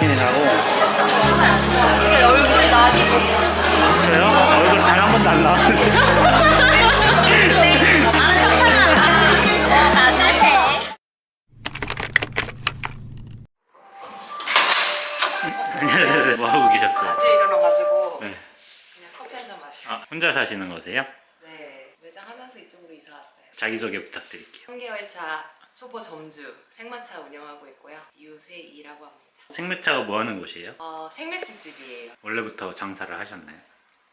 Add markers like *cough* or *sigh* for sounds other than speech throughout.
제작진이라고 이게 얼굴이 나니? 저요? 얼굴 단 한 번도 안 나왔는데 나는 좀 탈락. 나 실패. 안녕하세요 *laughs* 뭐 하고 계셨어요? 아침에 일어나가지고 네. 그냥 커피 한 잔 마시고 아, 혼자 사시는 거세요? 네 매장 하면서 이쪽으로 이사 왔어요 자기소개 부탁드릴게요 3개월 차 초보 점주 생마차 운영하고 있고요 이웃의2라고 합니다 생매차가 뭐 하는 곳이에요? 어, 생맥주집이에요 원래부터 장사를 하셨나요?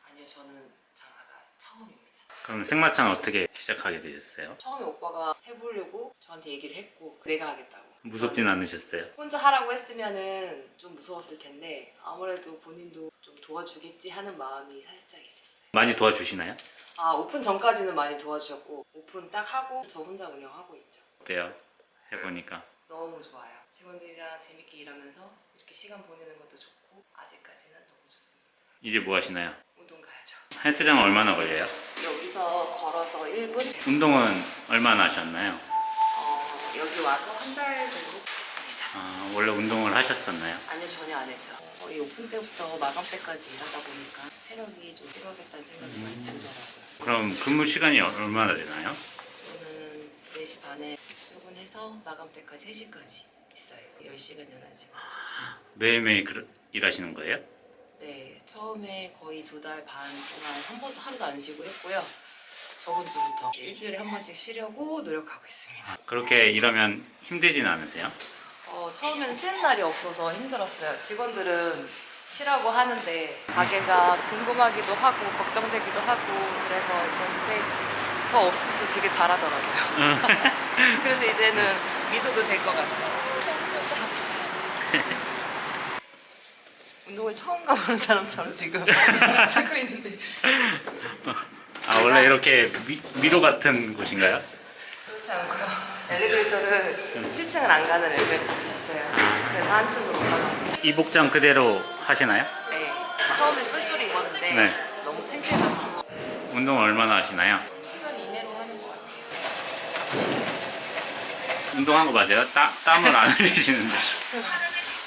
아니요 저는 장사가 처음입니다 그럼 생마차는 어떻게 시작하게 되셨어요? 처음에 오빠가 해보려고 저한테 얘기를 했고 내가 하겠다고 무섭진 않으셨어요? 혼자 하라고 했으면은 좀 무서웠을 텐데 아무래도 본인도 좀 도와주겠지 하는 마음이 살짝 있었어요 많이 도와주시나요? 아 오픈 전까지는 많이 도와주셨고 오픈 딱 하고 저 혼자 운영하고 있죠 어때요? 해보니까 너무 좋아요. 직원들이랑 재밌게 일하면서 이렇게 시간 보내는 것도 좋고 아직까지는 너무 좋습니다. 이제 뭐 하시나요? 운동 가야죠. 헬스장 얼마나 걸려요? 여기서 걸어서 1분 운동은 얼마나 하셨나요? 어, 여기 와서 한 달 정도 했습니다. 아, 원래 운동을 하셨었나요? 아니요 전혀 안 했죠. 거의 오픈 때부터 마감 때까지 일하다 보니까 체력이 좀 필요하겠다는 생각이 많이 들더라고요. 그럼 근무 시간이 얼마나 되나요? 저는 4시 반에 출근해서 마감 때까지 3시까지 있어요. 10시간 11시간. 매일매일 그- 일하시는 거예요? 네, 처음에 거의 두 달 반 동안 한 번도 하루도 안 쉬고 했고요. 저번 주부터 일주일에 한 번씩 쉬려고 노력하고 있습니다. 그렇게 일하면 힘들진 않으세요? 어, 처음에는 쉬는 날이 없어서 힘들었어요. 직원들은 쉬라고 하는데 가게가 궁금하기도 하고 걱정되기도 하고 그래서 있었는데 저 없이도 되게 잘하더라고요. *laughs* *laughs* 그래서 이제는 믿어도 될 것 같아요. *laughs* 운동을 처음 가보는 사람처럼 지금 *laughs* 찾고 있는데 아 원래 이렇게 미, 미로 같은 곳인가요? 그렇지 않고요. 엘리베이터를 7층을 안 가는 엘리베이터를 탔어요. 그래서 한 층으로 올라가고. 이 복장 그대로 하시나요? 네. 처음엔 쫄쫄이 입었는데 네. 너무 창피해가지고 운동 얼마나 하시나요? 운동한 거 맞아요? 땀, 땀을 안 흘리시는데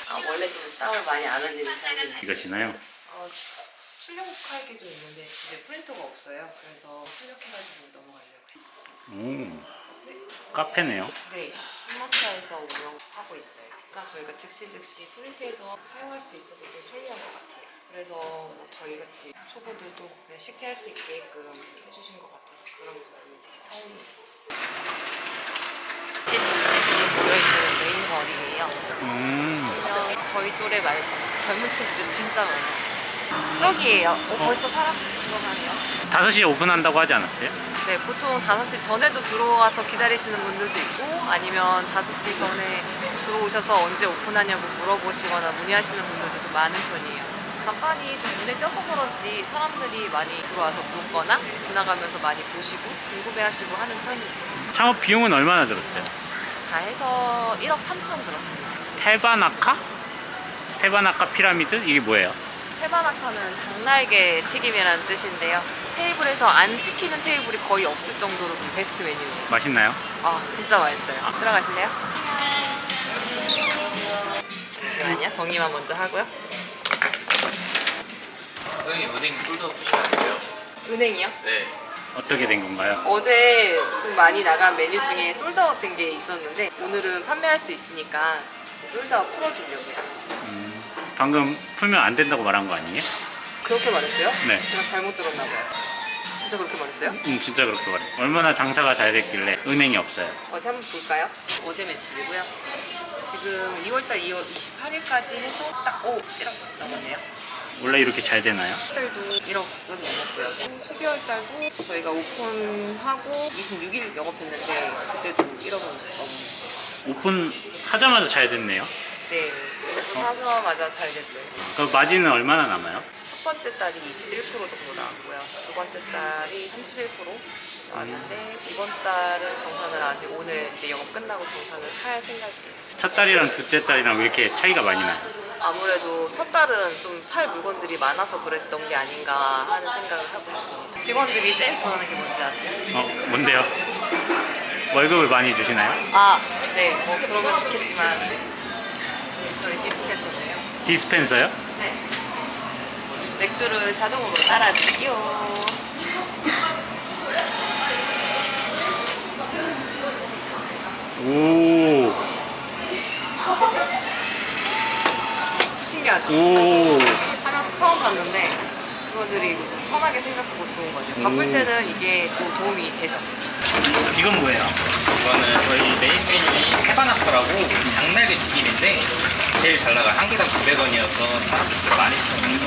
아, 원래 좀 땀을 많이 안 흘리는 편이에요. 이것이나요? 어, 출력할 게 좀 있는데 집에 프린터가 없어요. 그래서 출력해가지고 넘어가려고요. 오 카페네요 네, 한마차에서 운영하고 있어요. 그러니까 저희가 즉시 즉시 프린트해서 사용할 수 있어서 좀 편리한 것 같아요. 그래서 뭐 저희 같이 초보들도 그냥 쉽게 할 수 있게끔 해주신 것 같아서 그런 부분이 되게 다행이에요. 집 술집이 모여있는 메인 거리예요. 음 저희 또래 말고 젊은 친구들 진짜 많아요. 저기예요. 어, 벌써 사람 들어가네요. 5시에 오픈한다고 하지 않았어요? 네, 보통 5시 전에도 들어와서 기다리시는 분들도 있고 아니면 5시 전에 들어오셔서 언제 오픈하냐고 물어보시거나 문의하시는 분들도 좀 많은 편이에요. 간판이 좀 눈에 띄어서 그런지 사람들이 많이 들어와서 묻거나 지나가면서 많이 보시고 궁금해하시고 하는 편이에요. 창업 비용은 얼마나 들었어요? 다 해서 1억 3천 들었습니다. 테바나카? 테바나카 피라미드? 이게 뭐예요? 테바나카는 닭날개 튀김이라는 뜻인데요. 테이블에서 안 시키는 테이블이 거의 없을 정도로 베스트 메뉴예요. 맛있나요? 아 진짜 맛있어요. 들어가실래요? 잠시만요. 정리만 먼저 하고요. 선생님 은행 솔드아웃 푸시면 안 돼요? 은행이요? 네. 어떻게 된 건가요? 어제 좀 많이 나간 메뉴 중에 솔드아웃 된 게 있었는데 오늘은 판매할 수 있으니까 솔드아웃 풀어주려고요. 방금 풀면 안 된다고 말한 거 아니에요? 그렇게 말했어요? 네. 제가 잘못 들었나 봐요. 진짜 그렇게 말했어요? 음 진짜 그렇게 말했어 얼마나 장사가 잘 됐길래 은행이 없어요 어제 한번 볼까요? 어제 매출이고요. 지금 2월달 2월 28일까지 해서 딱 오! 1억 넘었네요. 원래 이렇게 잘 되나요? 달도 1억은 넘었고요. 12월 달도 저희가 오픈하고 26일 영업했는데 그때도 1억은 넘었어요. 오픈 하자마자 잘 됐네요 네. 오픈하자마자 잘 됐어요. 그 마진은 얼마나 남아요? 첫 번째 달이 21% 정도 나왔고요. 두 번째 달이 31% 나왔는데 이번 달은 정산을 아직 오늘 이제 영업 끝나고 정산을 할 생각이에요. 첫 달이랑 둘째 달이랑 왜 이렇게 차이가 많이 나요? 아무래도 첫 달은 좀 살 물건들이 많아서 그랬던 게 아닌가 하는 생각을 하고 있습니다. 직원들이 제일 좋아하는 게 뭔지 아세요? 어 뭔데요? 월급을 많이 주시나요? 아, 네, 뭐 그러면 좋겠지만 네, 저희 디스펜서인데요. 디스펜서요? 네. 맥주를 자동으로 따라주지요. 오. 신기하죠? 오. 하면서 처음 봤는데 직원들이 이거 좀 편하게 생각하고 좋은 거죠. 바쁠 때는 이게 또 도움이 되죠. 이건 뭐예요? 이거는 저희 메인 메뉴인 해바나커라고 닭날개 튀김인데 제일 잘 나가 한 개당 900원이어서 사람들이 많이 시켜먹는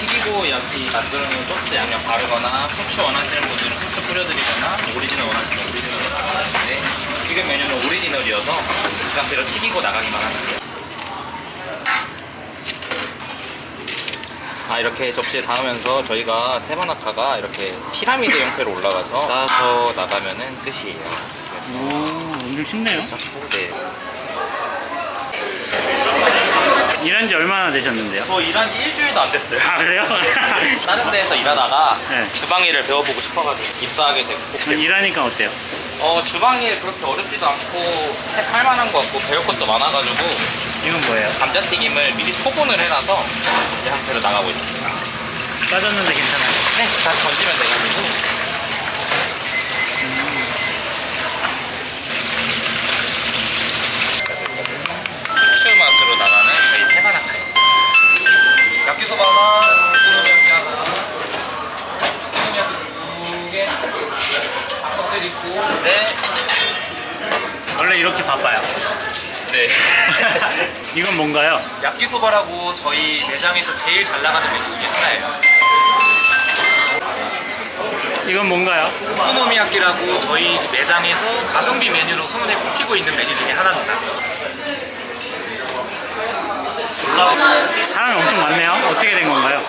튀기고 여기 만들어놓은 소스 양념 바르거나 후추 원하시는 분들은 후추 뿌려드리거나 오리지널 원하시면 오리지널로 나가는데 지금 메뉴는 오리지널이어서 그 상태로 튀기고 나가기만 하면 돼요 아 이렇게 접시에 담으면서 저희가 테바나카가 이렇게 피라미드 형태로 올라가서 따서 나가면은 끝이에요 오, 엄청 쉽네요. 네. 일한 지 얼마나 되셨는데요? 저 일한 지 일주일도 안 됐어요 아, 그래요? *laughs* 다른 데에서 일하다가 네. 주방 일을 배워보고 싶어가지고 입사하게 됐고 전 일하니까 어때요? 어, 주방 일 그렇게 어렵지도 않고 해- 할만한 것 같고 배울 것도 많아가지고 이건 뭐예요? 감자튀김을 미리 소분을 해놔서 이 상태로 나가고 있습니다 빠졌는데 괜찮아요? 네, 다시 던지면 돼가지고 후추 맛으로 나가는 저희 테바나카요 야끼소바 하나, 우동면기 하나 우동면기 두개 닭껍질 있고 네 원래 이렇게 바빠요. 네. *laughs* 이건 뭔가요? 야끼소바라고 저희 매장에서 제일 잘 나가는 메뉴 중에 하나예요. 이건 뭔가요? 오코노미야끼라고 저희 매장에서 가성비 메뉴로 소문에 꼽히고 있는 메뉴 중에 하나입니다. 사람이 엄청 많네요. 어떻게 된 건가요?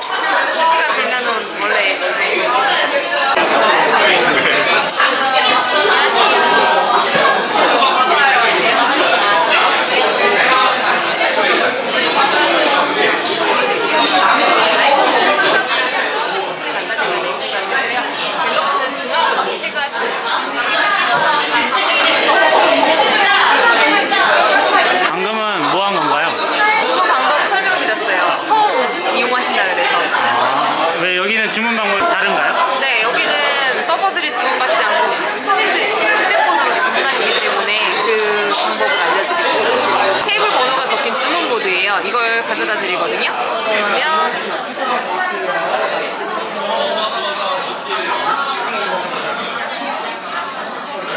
이 시간 되면은 원래 갤럭시는 중앙으로 태그하시면 방금은 뭐 한 건가요? 주문 방법 설명드렸어요. 처음 이용하신다 그래서. 아, 왜 여기는 주문 방법이 다른가요? 네, 여기는 서버들이 주문받지 않고 손님들이 직접 휴대폰으로 주문하시기 때문에 그 방법을 알려드리고 테이블 번호가 적힌 주문보드예요. 이걸 가져다 드리거든요. 그러면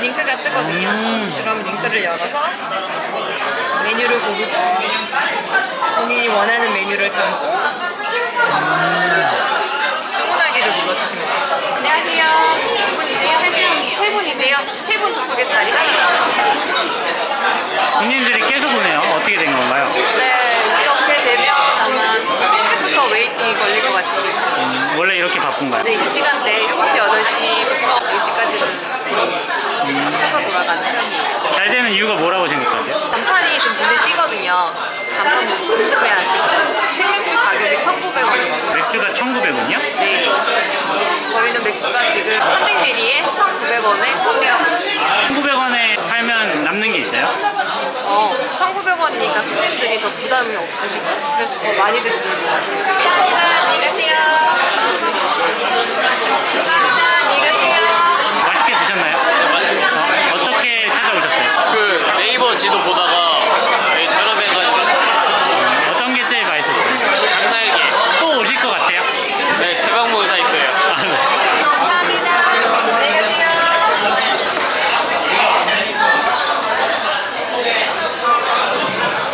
링크가 뜨거든요. 그럼 링크를 열어서 메뉴를 고르고 본인이 원하는 메뉴를 담고 주문하기를 눌러주시면 돼요. 안녕하세요. 몇 분이세요? 세 분이요. 세 분이세요? 세 분 저쪽에 자리 하나. 손님들이 계속 오네요. 어떻게 된 건가요? 네, 이렇게 되면 아마 일찍부터 웨이팅이 걸릴 것 같습니다. 음, 원래 이렇게 바쁜가요? 네, 이 시간대 7시, 8시부터 10시까지는 합쳐서 돌아가는 편이에요. 잘 되는 이유가 뭐라고 생각하세요? 간판이 좀 눈에 띄거든요. 간판 보고 구매하시고 생맥주 가격이 1,900원입니다. 맥주가 1,900원이요? 네. 저희는 맥주가 지금 300ml에 1,900원에 판매하고 있어요. 1,900원에 팔면 남는 게 있어요? 어, 1,900원이니까 손님들이 더 부담이 없으시고 그래서 더 많이 드시는 것 같아요. 감사합니다. 안녕히 가세요. 감사합니다. 안녕히 가세요. 맛있게 드셨나요? 어, 어떻게 찾아오셨어요? 그 네이버 지도 보다가 되게 저렴해가지고 어떤 게 제일 맛있었어요? 닭날개 또 오실 것 같아요? 네 제방모에 다 있어요 아, 네. 감사합니다. 안녕히 가세요.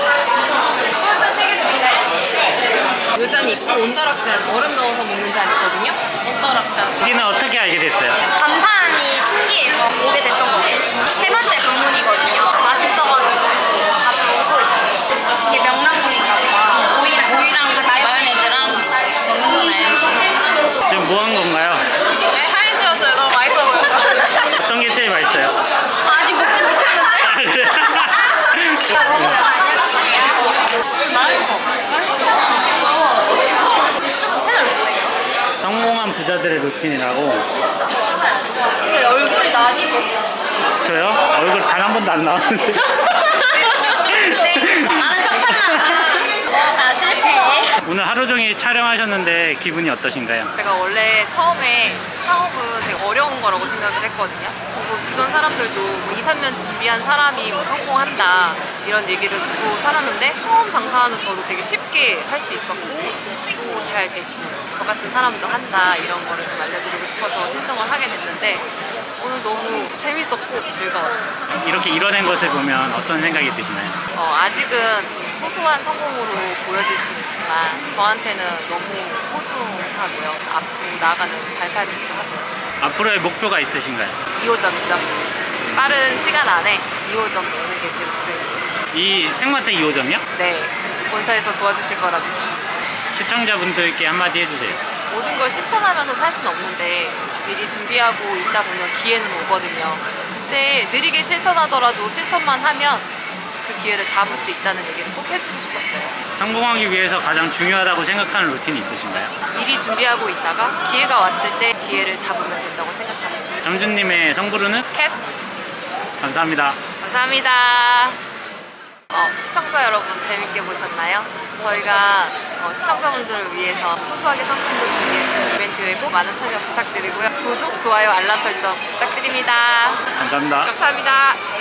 소주잔 세개 드릴까요? 요잔 있고 온더락잔 얼음 넣어서 먹는 잔 있거든요. 온더락잔. 여기는 어떻게 알게 됐어요? 간판이 신기해서 오게 됐던 거예요. 세 번째 방문이거든요. 맛있어가지고 자주 오고 있어요. 이게 명란국이라고 오이랑 오이랑 같이 마요네즈랑 먹는 건 알죠? 지금 뭐 한 건가요? 네, 사진 찍었어요. 너무 맛있어 보여서. 어떤 게 제일 맛있어요? 아직 먹지 못했는데. 아, 그래요? 자, 먹어요. 유튜브 채널 뭐예요? 성공한 부자들의 루틴이라고 이게 얼굴이 나뉘고. 저요? 얼굴 단 한 번도 안 나왔는데 네. 아는 척 하나. 아, 실패. 오늘 하루 종일 촬영하셨는데 기분이 어떠신가요? 제가 원래 처음에 창업은 되게 어려운 거라고 생각을 했거든요. 그리고 주변 사람들도 뭐 2, 3년 준비한 사람이 뭐 성공한다 이런 얘기를 듣고 살았는데 처음 장사하는 저도 되게 쉽게 할 수 있었고 또 잘 됐고 저 같은 사람도 한다 이런 거를 좀 알려드리고 싶어서 신청을 하게 됐는데 오늘 너무 재밌었고 즐거웠어요. 이렇게 이뤄낸 것을 보면 어떤 생각이 드시나요? 어, 아직은 좀 소소한 성공으로 보여질 수는 있지만 저한테는 너무 소중하고요. 앞으로 나아가는 발판이기도 하고요. 앞으로의 목표가 있으신가요? 2호점이죠. 빠른 시간 안에 2호점 오는 게 제 목표예요. 이 생마차 2호점이요? 네, 본사에서 도와주실 거라 믿습니다. 시청자분들께 한마디 해주세요. 모든 걸 실천하면서 살 수는 없는데 미리 준비하고 있다 보면 기회는 오거든요. 그때 느리게 실천하더라도 실천만 하면 그 기회를 잡을 수 있다는 얘기를 꼭 해주고 싶었어요. 성공하기 위해서 가장 중요하다고 생각하는 루틴이 있으신가요? 미리 준비하고 있다가 기회가 왔을 때 기회를 잡으면 된다고 생각합니다. 점주님의 성부르는 캐치! 감사합니다. 감사합니다. 어, 시청자 여러분 재밌게 보셨나요? 저희가 어, 시청자분들을 위해서 소소하게 상품도 준비했어요. 이벤트에 꼭 많은 참여 부탁드리고요. 구독, 좋아요, 알람 설정 부탁드립니다. 감사합니다. 감사합니다.